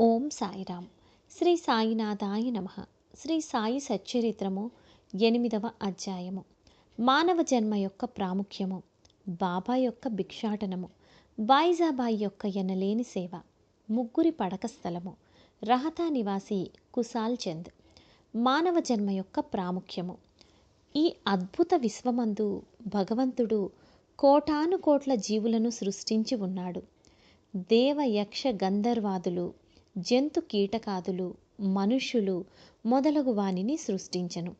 ఓం సాయిరామ్. శ్రీ సాయినాథాయ నమ. శ్రీ సాయి సచ్చరిత్రము ఎనిమిదవ అధ్యాయము. మానవ జన్మ యొక్క ప్రాముఖ్యము బాబా యొక్క భిక్షాటనము బాయిజాబాయి యొక్క ఎనలేని సేవ ముగ్గురి పడక స్థలము రహతా నివాసి కుశాల్ చంద్. మానవ జన్మ యొక్క ప్రాముఖ్యము. ఈ అద్భుత విశ్వమందు భగవంతుడు కోటాను కోట్ల జీవులను సృష్టించి ఉన్నాడు. దేవ యక్ష గంధర్వాదులు జంతు కీటకాదులు మనుష్యులు మొదలగు వానిని సృష్టించను.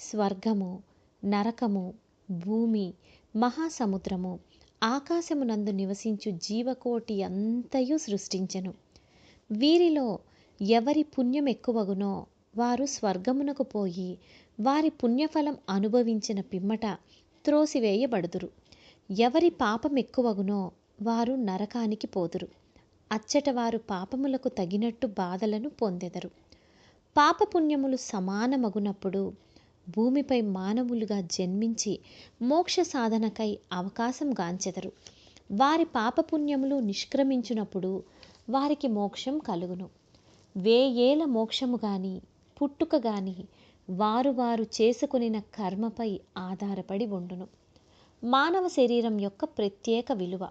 స్వర్గము నరకము భూమి మహాసముద్రము ఆకాశమునందు నివసించు జీవకోటి అంతయు సృష్టించెను. వీరిలో ఎవరి పుణ్యం ఎక్కువగునో వారు స్వర్గమునకు పోయి వారి పుణ్యఫలం అనుభవించిన పిమ్మట త్రోసివేయబడుదురు. ఎవరి పాపం ఎక్కువగునో వారు నరకానికి పోదురు. అచ్చట వారు పాపములకు తగినట్టు బాధలను పొందెదరు. పాపపుణ్యములు సమానమగునప్పుడు భూమిపై మానవులుగా జన్మించి మోక్ష సాధనకై అవకాశం గాంచెదరు. వారి పాపపుణ్యములు నిష్క్రమించినప్పుడు వారికి మోక్షం కలుగును. వేయేల మోక్షము గాని పుట్టుక గాని వారు వారు చేసుకొనిన కర్మపై ఆధారపడి ఉండును. మానవ శరీరం యొక్క ప్రత్యేక విలువ.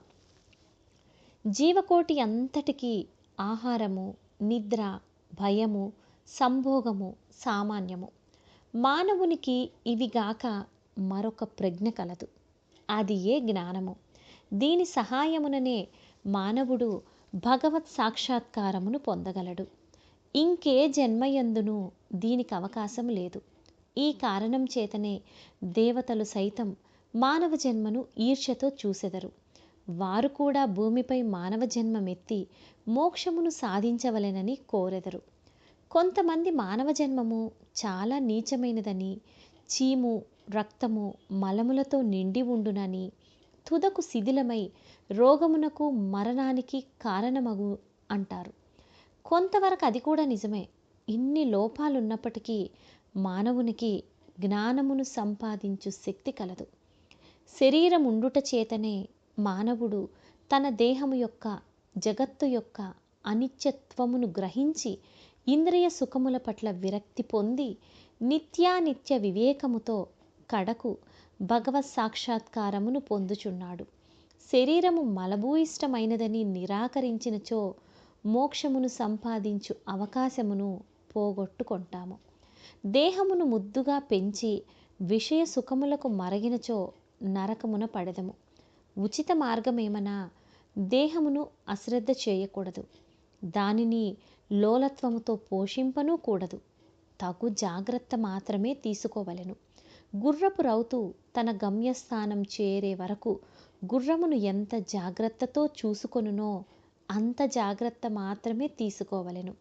జీవకోటి అంతటికీ ఆహారము నిద్ర భయము సంభోగము సామాన్యము. మానవునికి ఇవిగాక మరొక ప్రజ్ఞ కలదు. అది ఏ జ్ఞానము? దీని సహాయముననే మానవుడు భగవత్ సాక్షాత్కారమును పొందగలడు. ఇంకే జన్మయందును దీనికి అవకాశం లేదు. ఈ కారణం చేతనే దేవతలు సైతం మానవ జన్మను ఈర్ష్యతో చూసెదరు. వారు కూడా భూమిపై మానవ జన్మమెత్తి మోక్షమును సాధించవలెనని కోరెదరు. కొంతమంది మానవ జన్మము చాలా నీచమైనదని చీము రక్తము మలములతో నిండి ఉండునని తుదకు శిథిలమై రోగమునకు మరణానికి కారణమగు అంటారు. కొంతవరకు అది కూడా నిజమే. ఇన్ని లోపాలున్నప్పటికీ మానవునికి జ్ఞానమును సంపాదించు శక్తి కలదు. శరీరం ఉండుట చేతనే మానవుడు తన దేహము యొక్క జగత్తు యొక్క అనిత్యత్వమును గ్రహించి ఇంద్రియ సుఖముల పట్ల విరక్తి పొంది నిత్యానిత్య వివేకముతో కడకు భగవత్ సాక్షాత్కారమును పొందుచున్నాడు. శరీరము మలభూయిష్టమైనదని నిరాకరించినచో మోక్షమును సంపాదించు అవకాశమును పోగొట్టుకుంటాము. దేహమును ముద్దుగా పెంచి విషయ సుఖములకు మరగినచో నరకమున పడదము. ఉచిత మార్గమేమనా దేహమును అశ్రద్ధ చేయకూడదు. దానిని లోలత్వముతో పోషింపనూ కూడదు. తగు జాగ్రత్త మాత్రమే తీసుకోవలెను. గుర్రపు రౌతు తన గమ్యస్థానం చేరే వరకు గుర్రమును ఎంత జాగ్రత్తతో చూసుకొనునో అంత జాగ్రత్త మాత్రమే తీసుకోవలెను.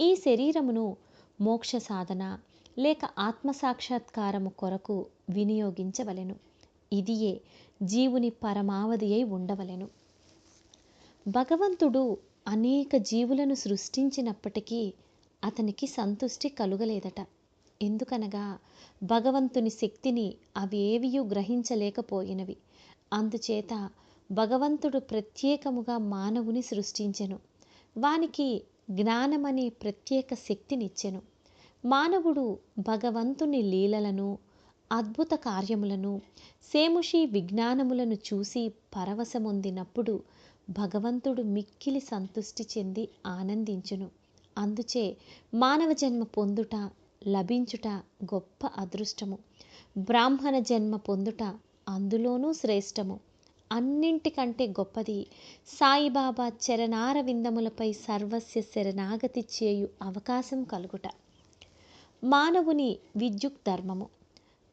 ఈ శరీరమును మోక్ష సాధన లేక ఆత్మసాక్షాత్కారము కొరకు వినియోగించవలెను. ఇదియే జీవుని పరమావధి అయి ఉండవలెను. భగవంతుడు అనేక జీవులను సృష్టించినప్పటికీ అతనికి సంతుష్టి కలుగలేదట. ఎందుకనగా భగవంతుని శక్తిని అవేవియూ గ్రహించలేకపోయినవి. అందుచేత భగవంతుడు ప్రత్యేకముగా మానవుని సృష్టించెను. వానికి జ్ఞానమనే ప్రత్యేక శక్తినిచ్చెను. మానవుడు భగవంతుని లీలలను అద్భుత కార్యములను సేముషి విజ్ఞానములను చూసి పరవశమొందినప్పుడు భగవంతుడు మిక్కిలి సంతుష్టి చెంది ఆనందించును. అందుచే మానవ జన్మ పొందుట లభించుట గొప్ప అదృష్టము. బ్రాహ్మణ జన్మ పొందుట అందులోనూ శ్రేష్టము. అన్నింటికంటే గొప్పది సాయిబాబా చరణార విందములపై సర్వస్య శరణాగతి చేయు అవకాశం కలుగుట. మానవుని విద్యుక్ ధర్మము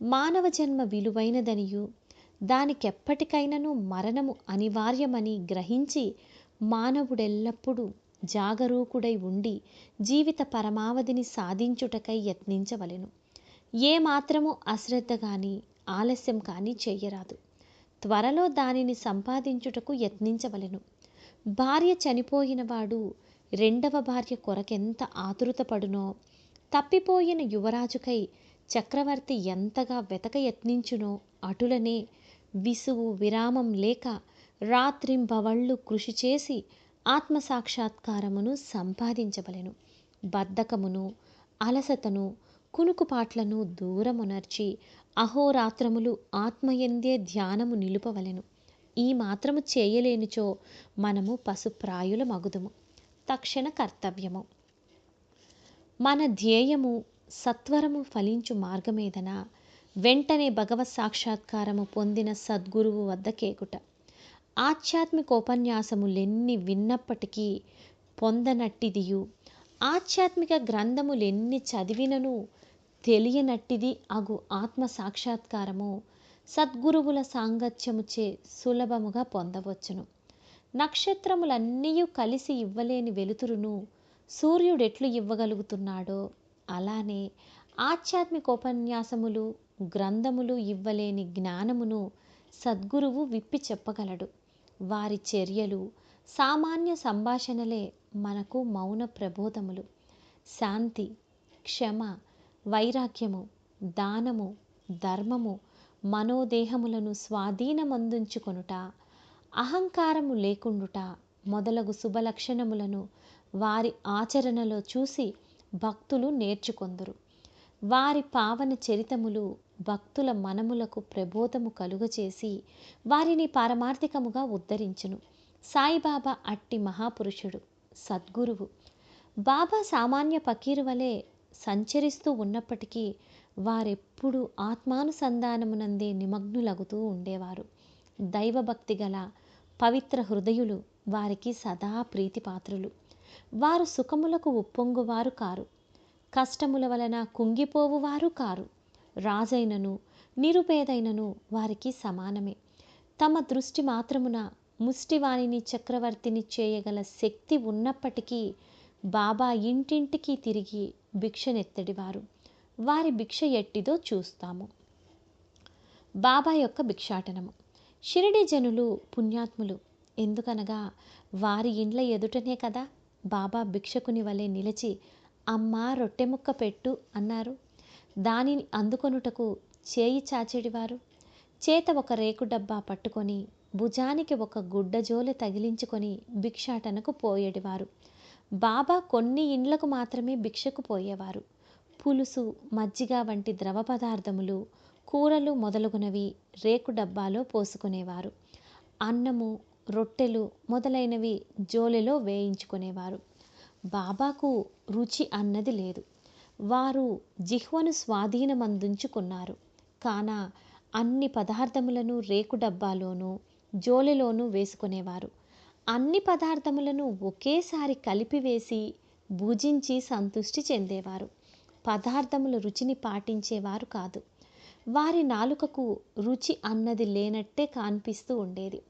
మానవ జన్మ విలువైనదనియు. దానికెప్పటికైనను మరణము అనివార్యమని గ్రహించి మానవుడెల్లప్పుడూ జాగరూకుడై ఉండి జీవిత పరమావధిని సాధించుటకై యత్నించవలెను. ఏ మాత్రము అశ్రద్ధ కానీ ఆలస్యం కానీ చెయ్యరాదు. త్వరలో దానిని సంపాదించుటకు యత్నించవలెను. భార్య చనిపోయినవాడు రెండవ భార్య కొరకెంత ఆతృతపడునో తప్పిపోయిన యువరాజుకై చక్రవర్తి ఎంతగా వెతక యత్నించునో అటులనే విసుగు విరామం లేక రాత్రింబవళ్ళు కృషి చేసి ఆత్మసాక్షాత్కారమును సంపాదించవలెను. బద్ధకమును అలసతను కునుకుపాట్లను దూరమునర్చి అహోరాత్రములు ఆత్మయందే ధ్యానము నిలుపవలెను. ఈ మాత్రము చేయలేనిచో మనము పశుప్రాయుల మగుదుము తక్షణ కర్తవ్యము. మన ధ్యేయము సత్వరము ఫలించు మార్గమేదన? వెంటనే భగవత్ సాక్షాత్కారము పొందిన సద్గురువు వద్ద కేకుట ఆధ్యాత్మికోపన్యాసములెన్ని విన్నప్పటికీ పొందనట్టిదియు. ఆధ్యాత్మిక గ్రంథములెన్ని చదివినను తెలియనట్టిది అగు ఆత్మ సాక్షాత్కారము. సద్గురువుల సాంగత్యముచే సులభముగా పొందవచ్చును. నక్షత్రములన్నీ కలిసి ఇవ్వలేని వెలుతురును సూర్యుడెట్లు ఇవ్వగలుగుతున్నాడో? అలానే ఆధ్యాత్మికోపన్యాసములు గ్రంథములు ఇవ్వలేని జ్ఞానమును సద్గురువు విప్పి చెప్పగలడు. వారి చర్యలు సామాన్య సంభాషణలే మనకు మౌన ప్రబోధములు. శాంతి క్షమ వైరాగ్యము దానము ధర్మము మనోదేహములను స్వాధీనమందుంచుకొనుట అహంకారము లేకుండుట మొదలగు శుభలక్షణములను వారి ఆచరణలో చూసి భక్తులు నేర్చుకొందరు. వారి పావన చరితములు భక్తుల మనములకు ప్రబోధము కలుగచేసి వారిని పారమార్థికముగా ఉద్ధరించును. సాయిబాబా అట్టి మహాపురుషుడు సద్గురువు. బాబా సామాన్య పకీరు వలె సంచరిస్తూ ఉన్నప్పటికీ వారెప్పుడూ ఆత్మానుసంధానమునందే నిమగ్నులగుతూ ఉండేవారు. దైవభక్తి గల పవిత్ర హృదయులు వారికి సదా ప్రీతిపాత్రులు. వారు సుఖములకు ఉప్పొంగువారు కారు. కష్టముల వలన కుంగిపోవువారు కారు. రాజైనను నిరుపేదైనను వారికి సమానమే. తమ దృష్టి మాత్రమున ముష్టివాణిని చక్రవర్తిని చేయగల శక్తి ఉన్నప్పటికీ బాబా ఇంటింటికి తిరిగి భిక్షనెత్తడివారు. వారి భిక్ష ఎట్టిదో చూస్తాము. బాబా యొక్క భిక్షాటనము. షిరిడి జనులు పుణ్యాత్ములు. ఎందుకనగా వారి ఇండ్ల ఎదుటనే కదా బాబా భిక్షకుని వలె నిలిచి అమ్మా రొట్టె ముక్క పెట్టు అన్నారు. దానిని అందుకొనుటకు చేయి చాచెడివారు చేత ఒక రేకు డబ్బా పట్టుకొని భుజానికి ఒక గుడ్డజోలె తగిలించుకొని భిక్షాటనకు పోయేడివారు బాబా కొన్ని ఇండ్లకు మాత్రమే భిక్షకు పోయేవారు. పులుసు మజ్జిగ వంటి ద్రవ పదార్థములు కూరలు మొదలగునవి రేకు డబ్బాలో పోసుకునేవారు. అన్నము రొట్టెలు మొదలైనవి జోలెలో వేయించుకునేవారు. బాబాకు రుచి అన్నది లేదు. వారు జిహ్వను స్వాధీనమందుంచుకున్నారు. కాన అన్ని పదార్థములను రేకు డబ్బాలోనూ జోలెలోనూ వేసుకునేవారు. అన్ని పదార్థములను ఒకేసారి కలిపివేసి భుజించి సంతృష్టి చెందేవారు. పదార్థముల రుచిని పాటించేవారు కాదు. వారి నాలుకకు రుచి అన్నది లేనట్టే కనిపిస్తూ ఉండేది.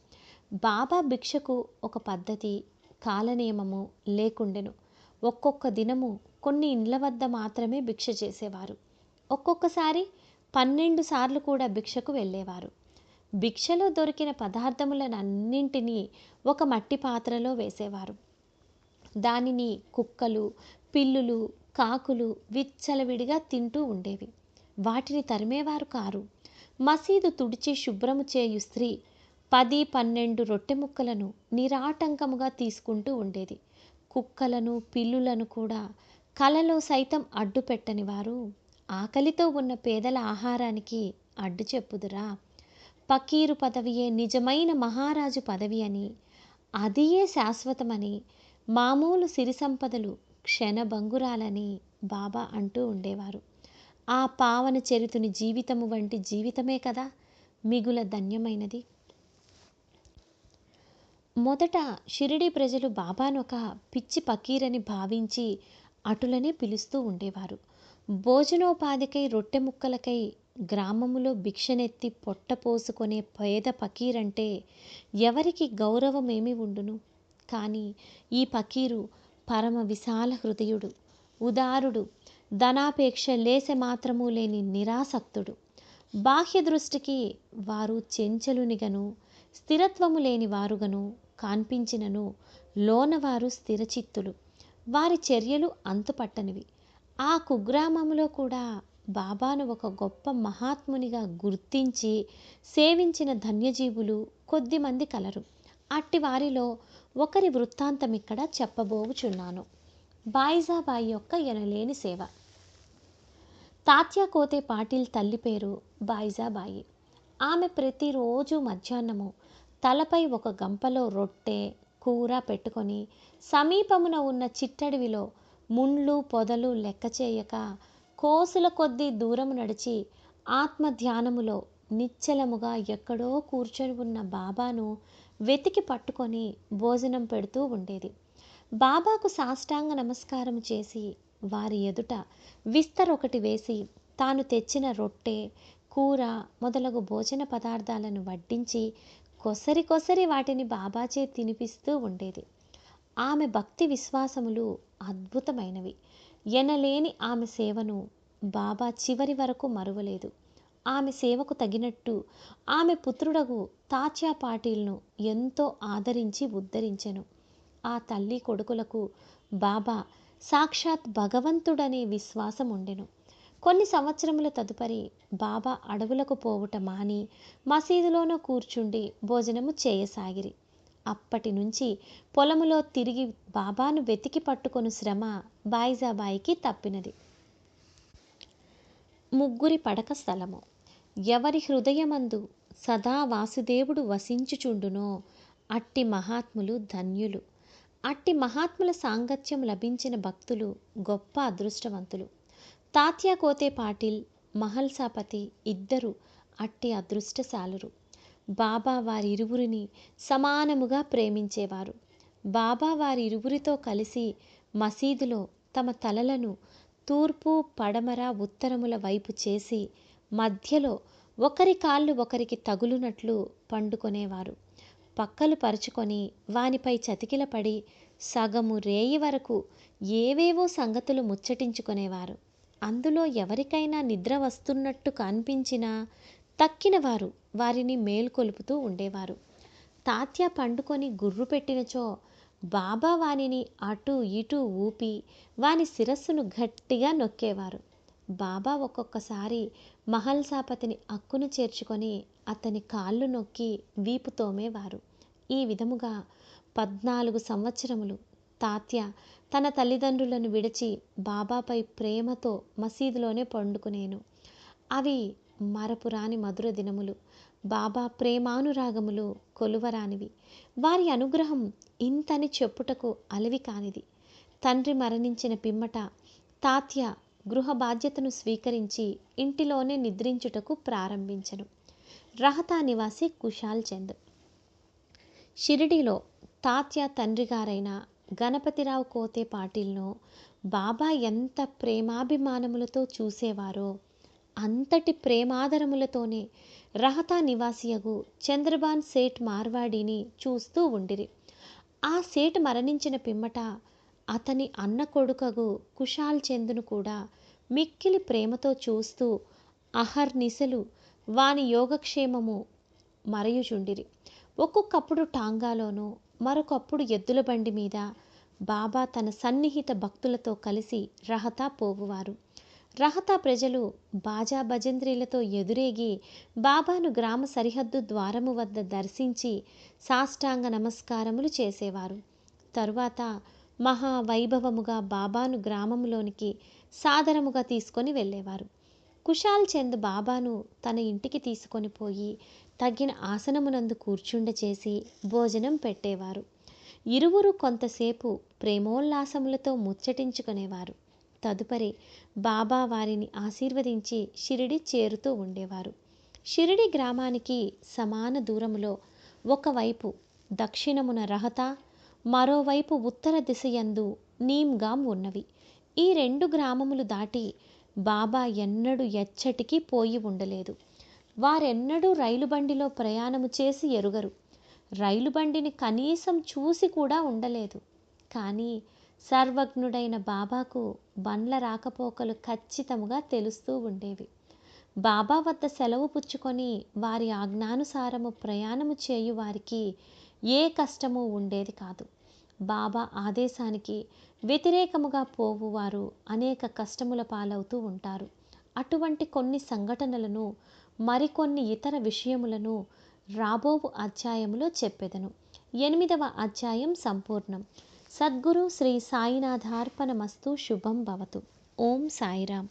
బాబా భిక్షకు ఒక పద్ధతి కాలనియమము లేకుండెను. ఒక్కొక్క దినము కొన్ని ఇండ్ల వద్ద మాత్రమే భిక్ష చేసేవారు. ఒక్కొక్కసారి పన్నెండు సార్లు కూడా భిక్షకు వెళ్ళేవారు. భిక్షలో దొరికిన పదార్థములనన్నింటినీ ఒక మట్టి పాత్రలో వేసేవారు. దానిని కుక్కలు పిల్లులు కాకులు విచ్చలవిడిగా తింటూ ఉండేవి. వాటిని తరిమేవారు కారు. మసీదు తుడిచి శుభ్రము చేయు స్త్రీ పది పన్నెండు రొట్టె ముక్కలను నిరాటంకముగా తీసుకుంటూ ఉండేది. కుక్కలను పిల్లులను కూడా కలలో సైతం అడ్డు పెట్టని వారు ఆకలితో ఉన్న పేదల ఆహారానికి అడ్డు చెప్పుదురా. పకీరు పదవియే నిజమైన మహారాజు పదవి అని అదియే శాశ్వతమని మామూలు సిరి సంపదలు క్షణభంగురాలని బాబా అంటూ ఉండేవారు. ఆ పావన చరితుని జీవితము వంటి జీవితమే కదా మిగుల ధన్యమైనది. మొదట షిరిడి ప్రజలు బాబాను ఒక పిచ్చి పకీరని భావించి అటులనే పిలుస్తూ ఉండేవారు. భోజనోపాధికై రొట్టె ముక్కలకై గ్రామములో భిక్షనెత్తి పొట్ట పోసుకునే పేద పకీరంటే ఎవరికి గౌరవమేమి ఉండును? కానీ ఈ పకీరు పరమ విశాల హృదయుడు ఉదారుడు ధనాపేక్ష లేసె మాత్రము లేని నిరాసక్తుడు. బాహ్య దృష్టికి వారు చెంచలునిగను స్థిరత్వము లేని వారుగను కాన్పించినను. లోనవారు స్థిరచిత్తులు. వారి చర్యలు అంతుపట్టనివి. ఆ కుగ్రామంలో కూడా బాబాను ఒక గొప్ప మహాత్మునిగా గుర్తించి సేవించిన ధన్యజీవులు కొద్దిమంది కలరు. అట్టి వారిలో ఒకరి వృత్తాంతం ఇక్కడ చెప్పబోగుచున్నాను బాయిజాబాయి యొక్క ఎనలేని సేవ. తాత్యా కోతే పాటిల్ తల్లి పేరు బాయిజాబాయి. ఆమె ప్రతిరోజు మధ్యాహ్నము తలపై ఒక గంపలో రొట్టె కూర పెట్టుకొని సమీపమున ఉన్న చిట్టడవిలో ముండ్లు పొదలు లెక్క చేయక కోసుల కొద్దీ దూరం నడిచి ఆత్మధ్యానములో నిశ్చలముగా ఎక్కడో కూర్చొని ఉన్న బాబాను వెతికి పట్టుకొని భోజనం పెడుతూ ఉండేది. బాబాకు సాష్టాంగ నమస్కారం చేసి వారి ఎదుట విస్తరొకటి వేసి తాను తెచ్చిన రొట్టె కూర మొదలగు భోజన పదార్థాలను వడ్డించి కొసరి కొసరి వాటిని బాబాచే తినిపిస్తూ ఉండేది. ఆమె భక్తి విశ్వాసములు అద్భుతమైనవి. ఎనలేని ఆమె సేవను బాబా చివరి వరకు మరువలేదు. ఆమె సేవకు తగినట్టు ఆమె పుత్రుడగు తాచా పాటీల్ను ఎంతో ఆదరించి ఉద్ధరించెను. ఆ తల్లి కొడుకులకు బాబా సాక్షాత్ భగవంతుడనే విశ్వాసం ఉండెను కొన్ని సంవత్సరముల తదుపరి బాబా అడవులకు పోవుట మాని మసీదులోనూ కూర్చుండి భోజనము చేయసాగిరి. అప్పటి నుంచి పొలములో తిరిగి బాబాను వెతికి పట్టుకొని శ్రమ బాయిజాబాయికి తప్పినది. ముగ్గురి పడక స్థలము. ఎవరి హృదయమందు సదా వాసుదేవుడు వసించుచుండునో అట్టి మహాత్ములు ధన్యులు. అట్టి మహాత్ముల సాంగత్యం లభించిన భక్తులు గొప్ప అదృష్టవంతులు. తాత్యా కోతే పాటిల్ మహల్సాపతి ఇద్దరు అట్టి అదృష్టశాలురు. బాబా వారిరువురిని సమానముగా ప్రేమించేవారు. బాబా వారిరువురితో కలిసి మసీదులో తమ తలలను తూర్పు పడమర ఉత్తరముల వైపు చేసి మధ్యలో ఒకరి కాళ్ళు ఒకరికి తగులునట్లు పండుకొనేవారు. పక్కలు పరుచుకొని వానిపై చతికిలపడి సగము రేయి వరకు ఏవేవో సంగతులు ముచ్చటించుకునేవారు. అందులో ఎవరికైనా నిద్ర వస్తున్నట్టు కనిపించినా తక్కిన వారు వారిని మేల్కొలుపుతూ ఉండేవారు. తాత్య పండుకొని గుర్రు పెట్టినచో బాబా వానిని అటు ఇటు ఊపి వాని శిరస్సును గట్టిగా నొక్కేవారు. బాబా ఒక్కొక్కసారి మహల్సాపతిని అక్కును చేర్చుకొని అతని కాళ్ళు నొక్కి వీపు తోమేవారు. ఈ విధముగా పద్నాలుగు సంవత్సరములు తాత్య తన తల్లిదండ్రులను విడిచి బాబాపై ప్రేమతో మసీదులోనే పండుకునేను. అవి మరపురాని మధుర దినములు. బాబా ప్రేమానురాగములు కొలువరానివి. వారి అనుగ్రహం ఇంతని చెప్పుటకు అలివి కానిది. తండ్రి మరణించిన పిమ్మట తాత్య గృహ బాధ్యతను స్వీకరించి ఇంటిలోనే నిద్రించుటకు ప్రారంభించను. రహతా నివాసి కుషాల్ చంద్. షిరిడిలో తాత్య తండ్రిగారైన గణపతిరావు కోతే పాటిల్ను బాబా ఎంత ప్రేమాభిమానములతో చూసేవారో అంతటి ప్రేమాదరములతోనే రహతా నివాసియగు చంద్రబాన్ సేట్ మార్వాడిని చూస్తూ ఉండిరి. ఆ సేట్ మరణించిన పిమ్మట అతని అన్న కొడుకగు కుషాల్ చందును కూడా మిక్కిలి ప్రేమతో చూస్తూ అహర్నిశలు వాని యోగక్షేమము మరయుచుండిరి. ఒక్కొక్కప్పుడు టాంగాలోనూ మరొకప్పుడు ఎద్దుల బండి మీద బాబా తన సన్నిహిత భక్తులతో కలిసి రహతా పోవువారు. రహతా ప్రజలు బాజా భజంత్రీలతో ఎదురేగి బాబాను గ్రామ సరిహద్దు ద్వారము వద్ద దర్శించి సాష్టాంగ నమస్కారములు చేసేవారు. తరువాత మహావైభవముగా బాబాను గ్రామంలోనికి సాదరముగా తీసుకొని వెళ్ళేవారు. కుశాల్ చంద్ బాబాను తన ఇంటికి తీసుకొని పోయి తగిన ఆసనమునందు కూర్చుండ చేసి భోజనం పెట్టేవారు. ఇరువురు కొంతసేపు ప్రేమోల్లాసములతో ముచ్చటించుకునేవారు. తదుపరి బాబా వారిని ఆశీర్వదించి షిరిడి చేరుతూ ఉండేవారు. షిరిడి గ్రామానికి సమాన దూరములో ఒకవైపు దక్షిణమున రహత మరోవైపు ఉత్తర దిశయందు నీమ్గాం ఉన్నవి. ఈ రెండు గ్రామములు దాటి బాబా ఎన్నడూ ఎచ్చటికి పోయి ఉండలేదు. వారెన్నడూ రైలు బండిలో ప్రయాణము చేసి ఎరుగరు. రైలు బండిని కనీసం చూసి కూడా ఉండలేదు. కానీ సర్వజ్ఞుడైన బాబాకు బండ్ల రాకపోకలు ఖచ్చితముగా తెలుస్తూ ఉండేవి. బాబా వద్ద సెలవు పుచ్చుకొని వారి ఆజ్ఞానుసారము ప్రయాణము చేయు వారికి ఏ కష్టము ఉండేది కాదు. బాబా ఆదేశానికి వ్యతిరేకముగా పోవువారు అనేక కష్టముల పాలవుతూ ఉంటారు. అటువంటి కొన్ని సంఘటనలను మరికొన్ని ఇతర విషయములను రాబోవు అధ్యాయములో చెప్పెదను. ఎనిమిదవ అధ్యాయం సంపూర్ణం. సద్గురు శ్రీ సాయినాథార్పణమస్తు శుభం భవతు. ఓం సాయిరామ్.